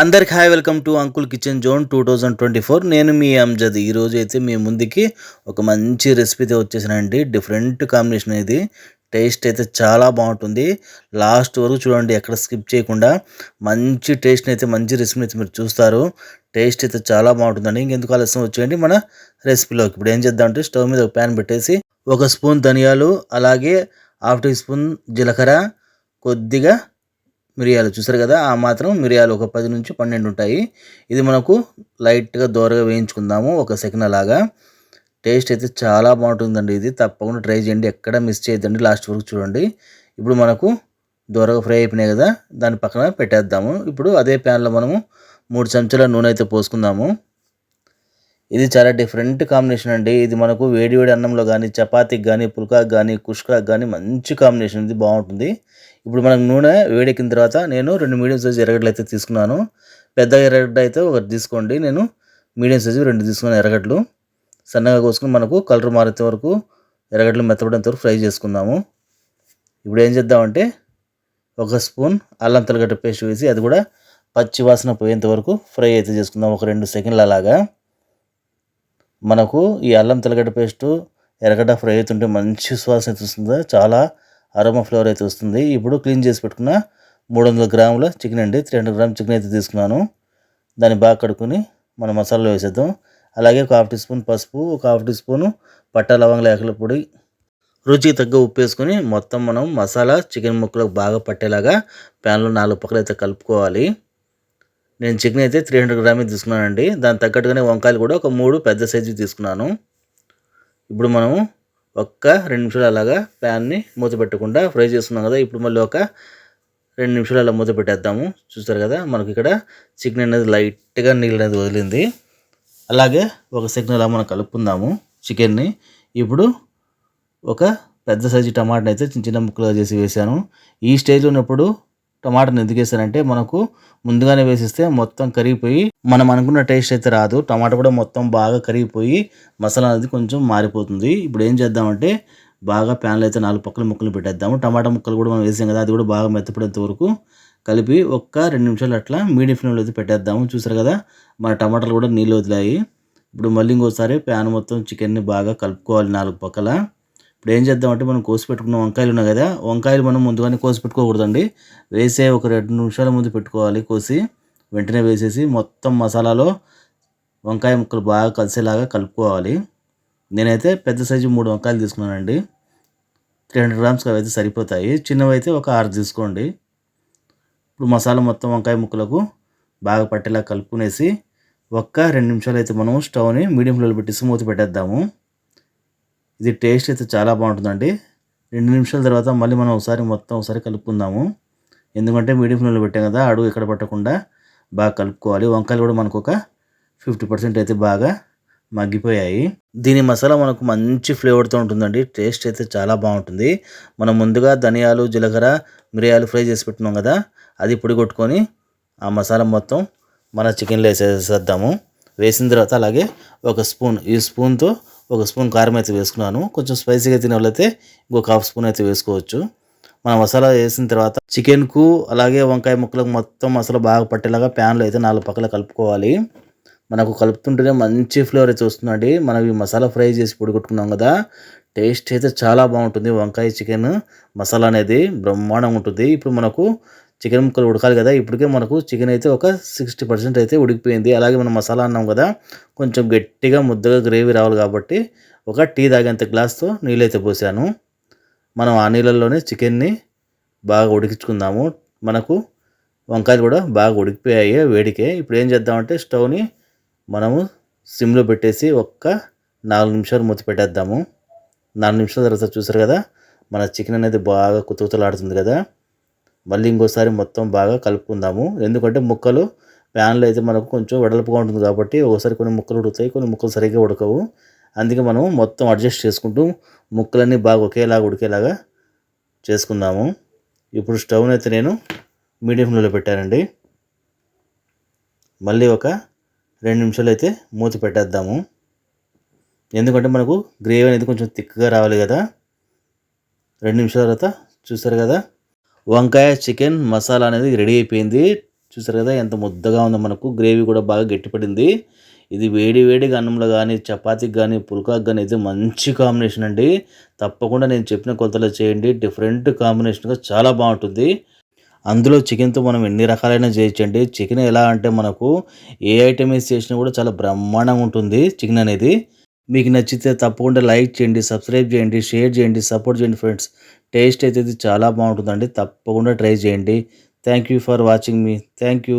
అందరికి hi welcome to uncle kitchen zone two thousand twenty four. నేను మీ అంజద్. ఈరోజు అయితే మీ ముందుకి ఒక మంచి రెసిపీతో వచ్చేసానండి డిఫరెంట్ కాంబినేషన్ ఇది. టేస్ట్ అయితే చాలా బాగుంటుంది. లాస్ట్ వరకు చూడండి ఎక్కడ స్కిప్ చేయకుండా మంచి టేస్ట్ని అయితే మంచి రెసిపీ అయితే మీరు చూస్తారు. టేస్ట్ అయితే చాలా బాగుంటుందండి. ఇంకెందుకు ఆలస్యం వచ్చేయండి మన రెసిపీలోకి ఇప్పుడు ఏం చేద్దామంటే స్టవ్ మీద ఒక ప్యాన్ పెట్టేసి ఒక స్పూన్ ధనియాలు అలాగే హాఫ్ టీ స్పూన్ జీలకర్ర కొద్దిగా మిరియాలు చూసారు కదా? ఆ మాత్రం మిరియాలు ఒక పది నుంచి పన్నెండు ఉంటాయి. ఇది మనకు లైట్గా దోరగా వేయించుకుందాము ఒక సెకండ్ అలాగా టేస్ట్ అయితే చాలా బాగుంటుందండి ఇది. తప్పకుండా ట్రై చేయండి. ఎక్కడ మిస్ చేయొద్దండి. లాస్ట్ వరకు చూడండి. ఇప్పుడు మనకు దోరగా ఫ్రై అయిపోయినాయి కదా? దాని పక్కన పెట్టేద్దాము. ఇప్పుడు అదే ప్యాన్లో మనము మూడు చెంచాల నూనె అయితే పోసుకుందాము. ఇది చాలా డిఫరెంట్ కాంబినేషన్ అండి. ఇది మనకు వేడి వేడి అన్నంలో కానీ చపాతీకి కానీ పుల్కాకి కానీ కుష్కాకి కానీ మంచి కాంబినేషన్. ఇది బాగుంటుంది. ఇప్పుడు మనకు నూనె వేడెక్కిన తర్వాత నేను రెండు మీడియం సైజు ఎర్రగడ్డలు అయితే తీసుకున్నాను. పెద్ద ఎర్రగడ్డ అయితే ఒకటి తీసుకోండి. నేను మీడియం సైజు రెండు తీసుకున్నాను ఎర్రగడ్డలు. సన్నగా కోసుకుని మనకు కలర్ మారేంత వరకు ఎర్రగడ్డలు మెత్తపడేంత వరకు ఫ్రై చేసుకుందాము. ఇప్పుడు ఏం చేద్దామంటే ఒక స్పూన్ అల్లం తెల్లగడ్డ పేస్ట్ వేసి అది కూడా పచ్చి వాసన పోయేంత వరకు ఫ్రై అయితే చేసుకుందాం. ఒక రెండు సెకండ్లు అలాగా. మనకు ఈ అల్లం తెల్లగడ్డ పేస్టు ఎర్రగడ్డ ఫ్రై అవుతుంటే మంచి సువాసన వస్తుంది? చాలా అరోమా ఫ్లేవర్ అయితే వస్తుంది. ఇప్పుడు క్లీన్ చేసి పెట్టుకున్న మూడు వందల గ్రాముల చికెన్ అండి. త్రీ హండ్రెడ్ గ్రామ్ చికెన్ అయితే తీసుకున్నాను. దాన్ని బాగా కడుక్కొని మనం మసాలాలో వేసేద్దాం. అలాగే ఒక హాఫ్ టీ స్పూన్ పసుపు ఒక హాఫ్ టీ స్పూను పట్టా లవంగ ఏకల పొడి. రుచికి తగ్గ ఉప్పు వేసుకొని మొత్తం మనం మసాలా చికెన్ ముక్కలకు బాగా పట్టేలాగా ప్యాన్లో నాలుగు పక్కలు అయితే కలుపుకోవాలి. నేను చికెన్ అయితే త్రీ హండ్రెడ్ గ్రామ్ తీసుకున్నానండి. దాని తగ్గట్టుగానే వంకాయలు కూడా ఒక మూడు పెద్ద సైజు తీసుకున్నాను. ఇప్పుడు మనము ఒక్క రెండు నిమిషాలు అలాగా ప్యాన్ని మూత పెట్టకుండా ఫ్రై చేస్తున్నాం కదా ఇప్పుడు మళ్ళీ ఒక రెండు నిమిషాలు అలా మూత పెట్టేద్దాము చూస్తారు కదా మనకి ఇక్కడ చికెన్ అనేది లైట్గా నీళ్ళు అనేది వదిలింది. అలాగే ఒక సెకండ్ అలా మనం కలుపుకుందాము చికెన్ని. ఇప్పుడు ఒక పెద్ద సైజు టమాటాని అయితే చిన్న చిన్న ముక్కలుగా చేసి వేసాను ఈ స్టేజ్లో ఉన్నప్పుడు టమాటాని ఎందుకు వేసానంటే మనకు ముందుగానే వేసిస్తే మొత్తం కరిగిపోయి మనం అనుకున్న టేస్ట్ అయితే రాదు. టమాటా కూడా మొత్తం బాగా కరిగిపోయి మసాలా అనేది కొంచెం మారిపోతుంది. ఇప్పుడు ఏం చేద్దామంటే బాగా ప్యాన్లో అయితే నాలుగు పక్కల ముక్కలు పెట్టేద్దాము. టమాటా ముక్కలు కూడా మనం వేసాం కదా అది కూడా బాగా మెత్తపడేంత వరకు కలిపి ఒక్క రెండు నిమిషాలు అట్లా మీడియం ఫ్లేమ్లో అయితే పెట్టేద్దాము. చూసారు కదా మన టమాటాలు కూడా నీళ్ళు వదిలాయి. ఇప్పుడు మళ్ళీ ఇంకోసారి ప్యాన్ మొత్తం చికెన్ని బాగా కలుపుకోవాలి నాలుగు పక్కల. ఇప్పుడు ఏం చేద్దామంటే మనం కోసి పెట్టుకున్న వంకాయలు ఉన్నాయి కదా వంకాయలు మనం ముందుగానే కోసి పెట్టుకోకూడదండి. వేసే ఒక రెండు నిమిషాల ముందు పెట్టుకోవాలి కోసి వెంటనే వేసేసి మొత్తం మసాలాలో వంకాయ ముక్కలు బాగా కలిసేలాగా కలుపుకోవాలి. నేనైతే పెద్ద సైజు మూడు వంకాయలు తీసుకున్నానండి. త్రీ హండ్రెడ్ గ్రామ్స్ అవి అయితే సరిపోతాయి. చిన్నవి అయితే ఒక ఆరు తీసుకోండి. ఇప్పుడు మసాలా మొత్తం వంకాయ ముక్కలకు బాగా పట్టేలా కలుపుకునేసి ఒక్క రెండు నిమిషాలు అయితే మనం స్టవ్ని మీడియం ఫ్లేలో పెట్టేసి మూత పెట్టేద్దాము. ఇది టేస్ట్ అయితే చాలా బాగుంటుందండి. రెండు నిమిషాల తర్వాత మళ్ళీ మనం ఒకసారి మొత్తం ఒకసారి కలుపుకుందాము. ఎందుకంటే మీడియం ఫ్లేమ్లో పెట్టాం కదా అడుగు ఎక్కడ పట్టకుండా బాగా కలుపుకోవాలి. వంకాయలు కూడా మనకు ఒక ఫిఫ్టీ పర్సెంట్ అయితే బాగా మగ్గిపోయాయి. దీని మసాలా మనకు మంచి ఫ్లేవర్తో ఉంటుందండి. టేస్ట్ అయితే చాలా బాగుంటుంది. మనం ముందుగా ధనియాలు జీలకర్ర మిరియాలు ఫ్రై చేసి పెట్టినాం కదా అది పొడి కొట్టుకొని ఆ మసాలా మొత్తం మన చికెన్లో వేసేసేద్దాము. వేసిన తర్వాత అలాగే ఒక స్పూన్ ఈ స్పూన్తో ఒక స్పూన్ కారం అయితే వేసుకున్నాను. కొంచెం స్పైసీగా తినే వాళ్ళైతే ఇంకొక హాఫ్ స్పూన్ అయితే వేసుకోవచ్చు. మన మసాలా వేసిన తర్వాత చికెన్కు అలాగే వంకాయ ముక్కలకు మొత్తం మసాలా బాగా పట్టేలాగా ప్యాన్లో అయితే నాలుగు పక్కల కలుపుకోవాలి. మనకు కలుపుతుంటేనే మంచి ఫ్లేవర్ అయితే వస్తుందండి మనం ఈ మసాలా ఫ్రై చేసి పొడి కొట్టుకున్నాం కదా టేస్ట్ అయితే చాలా బాగుంటుంది. వంకాయ చికెన్ మసాలా అనేది బ్రహ్మాండంగా ఉంటుంది. ఇప్పుడు మనకు చికెన్ ముక్కలు ఉడకాలి కదా. ఇప్పటికే మనకు చికెన్ అయితే ఒక సిక్స్టీ పర్సెంట్ అయితే ఉడికిపోయింది. అలాగే మనం మసాలా అన్నాం కదా కొంచెం గట్టిగా ముద్దగా గ్రేవీ రావాలి కాబట్టి ఒక టీ తాగేంత గ్లాస్తో నీళ్ళైతే పోసాను. మనం ఆ నీళ్ళల్లోనే చికెన్ని బాగా ఉడికించుకుందాము. మనకు వంకాయలు కూడా బాగా ఉడికిపోయాయి వేడికే. ఇప్పుడు ఏం చేద్దామంటే స్టవ్ని మనము సిమ్లో పెట్టేసి ఒక్క నాలుగు నిమిషాలు మూత పెట్టేద్దాము. నాలుగు నిమిషాల తర్వాత చూసారు కదా మన చికెన్ అనేది బాగా కుతుకుతలాడుతుంది కదా. మళ్ళీ ఇంకోసారి మొత్తం బాగా కలుపుకుందాము. ఎందుకంటే ముక్కలు ప్యాన్లో అయితే మనకు కొంచెం వెడల్పుగా ఉంటుంది కాబట్టి ఒకసారి కొన్ని ముక్కలు ఉడుకుతాయి కొన్ని ముక్కలు సరిగ్గా ఉడకవు. అందుకే మనం మొత్తం అడ్జస్ట్ చేసుకుంటూ ముక్కలన్నీ బాగా ఒకేలాగా ఉడికేలాగా చేసుకుందాము. ఇప్పుడు స్టవ్ని అయితే నేను మీడియం ఫ్లేమ్లో పెట్టానండి. మళ్ళీ ఒక రెండు నిమిషాలు అయితే మూత పెట్టేద్దాము. ఎందుకంటే మనకు గ్రేవీ అనేది కొంచెం థిక్గా రావాలి కదా. రెండు నిమిషాల తర్వాత చూసారు కదా? వంకాయ చికెన్ మసాలా అనేది రెడీ అయిపోయింది. చూసారు కదా ఎంత ముద్దగా ఉందో మనకు. గ్రేవీ కూడా బాగా గట్టిపడింది. ఇది వేడి వేడిగా అన్నంలో కానీ చపాతీకి కానీ పుల్కాకి కానీ అయితే మంచి కాంబినేషన్ అండి. తప్పకుండా నేను చెప్పిన కొలతలో చేయండి. డిఫరెంట్ కాంబినేషన్గా చాలా బాగుంటుంది. అందులో చికెన్తో మనం ఎన్ని రకాలైన చేయొచ్చండి. చికెన్ ఎలా అంటే మనకు ఏ ఐటమ్ వేసి చేసినా కూడా చాలా బ్రహ్మాండంగా ఉంటుంది చికెన్ అనేది. మీకు నచ్చితే తప్పకుండా లైక్ చేయండి సబ్స్క్రైబ్ చేయండి షేర్ చేయండి సపోర్ట్ చేయండి ఫ్రెండ్స్ టేస్ట్ అయితే ఇది చాలా బాగుంటుందండి. తప్పకుండా ట్రై చేయండి. థ్యాంక్ యూ ఫర్ వాచింగ్ మీ థ్యాంక్ యూ